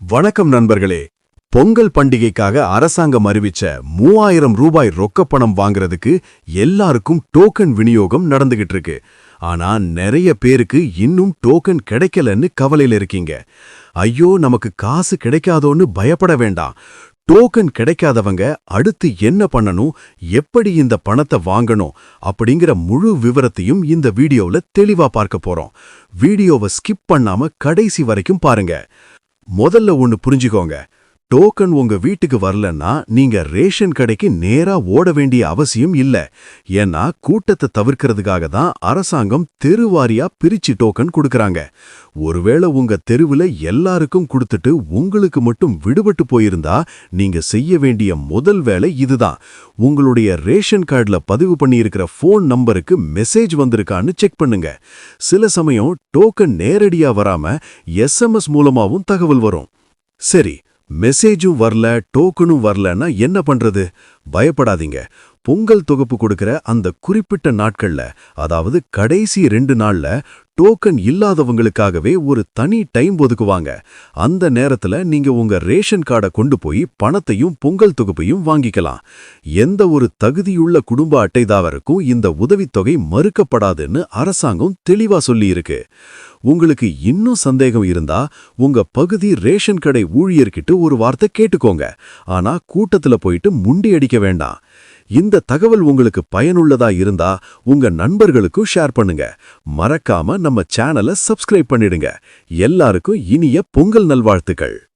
வணக்கம் நண்பர்களே. பொங்கல் பண்டிகைக்காக அரசாங்கம் அறிவிச்ச மூவாயிரம் ரூபாய் ரொக்கப்பணம் வாங்குறதுக்கு எல்லாருக்கும் டோக்கன் விநியோகம் நடந்துகிட்டு இருக்கு. ஆனா நிறைய பேருக்கு இன்னும் டோக்கன் கிடைக்கலன்னு கவலையில இருக்கீங்க. ஐயோ நமக்கு காசு கிடைக்காதோன்னு பயப்பட வேண்டாம். டோக்கன் கிடைக்காதவங்க அடுத்து என்ன பண்ணணும் எப்படி இந்த பணத்தை வாங்கணும் அப்படிங்கிற முழு விவரத்தையும் இந்த வீடியோவில் தெளிவா பார்க்க போறோம். வீடியோவை ஸ்கிப் பண்ணாம கடைசி வரைக்கும் பாருங்க. முதல்ல ஒன்னு புரிஞ்சுக்கோங்க. டோக்கன் உங்க வீட்டுக்கு வரலன்னா நீங்க ரேஷன் கடைக்கு நேரா ஓட வேண்டிய அவசியம் இல்ல. ஏன்னா கூட்டத்தை தவிர்க்கிறதுக்காக தான் அரசாங்கம் தெருவாரியா பிரிச்சு டோக்கன் கொடுக்கறாங்க. ஒருவேளை உங்க தெருவுல எல்லாருக்கும் கொடுத்துட்டு உங்களுக்கு மட்டும் விடுபட்டு போயிருந்தா நீங்க செய்ய வேண்டிய முதல் வேலை இதுதான். உங்களுடைய ரேஷன் கார்டுல பதிவு பண்ணியிருக்கிற ஃபோன் நம்பருக்கு மெசேஜ் வந்திருக்கான்னு செக் பண்ணுங்க. சில சமயம் டோக்கன் நேரடியா வராம எஸ்எம்எஸ் மூலமாவும் தகவல் வரும். சரி மெசேஜும் வரல டோக்கனும் வரலன்னா என்ன பண்றது? பயப்படாதீங்க. பொங்கல் தொகுப்பு கொடுக்கிற அந்த குறிப்பிட்ட நாட்கள்ல அதாவது கடைசி ரெண்டு நாள்ல டோக்கன் இல்லாதவங்களுக்காகவே ஒரு தனி டைம் ஒதுக்குவாங்க. அந்த நேரத்துல நீங்க உங்க ரேஷன் கார்டை கொண்டு போய் பணத்தையும் பொங்கல் தொகுப்பையும் வாங்கிக்கலாம். எந்த ஒரு தகுதியுள்ள குடும்ப அட்டைதாரருக்கும் இந்த உதவித்தொகை மறுக்கப்படாதுன்னு அரசாங்கம் தெளிவா சொல்லியிருக்கு. உங்களுக்கு இன்னும் சந்தேகம் இருந்தா உங்க பகுதி ரேஷன் கடை ஊழியர்கிட்ட ஒரு வார்த்தை கேட்டுக்கோங்க. ஆனா கூட்டத்துல போயிட்டு முண்டி அடிக்க வேண்டாம். இந்த தகவல் உங்களுக்கு பயனுள்ளதா இருந்தா உங்க நண்பர்களுக்கும் ஷேர் பண்ணுங்க. மறக்காம நம்ம சேனலை சப்ஸ்கிரைப் பண்ணிடுங்க. எல்லாருக்கும் இனிய பொங்கல் நல்வாழ்த்துக்கள்.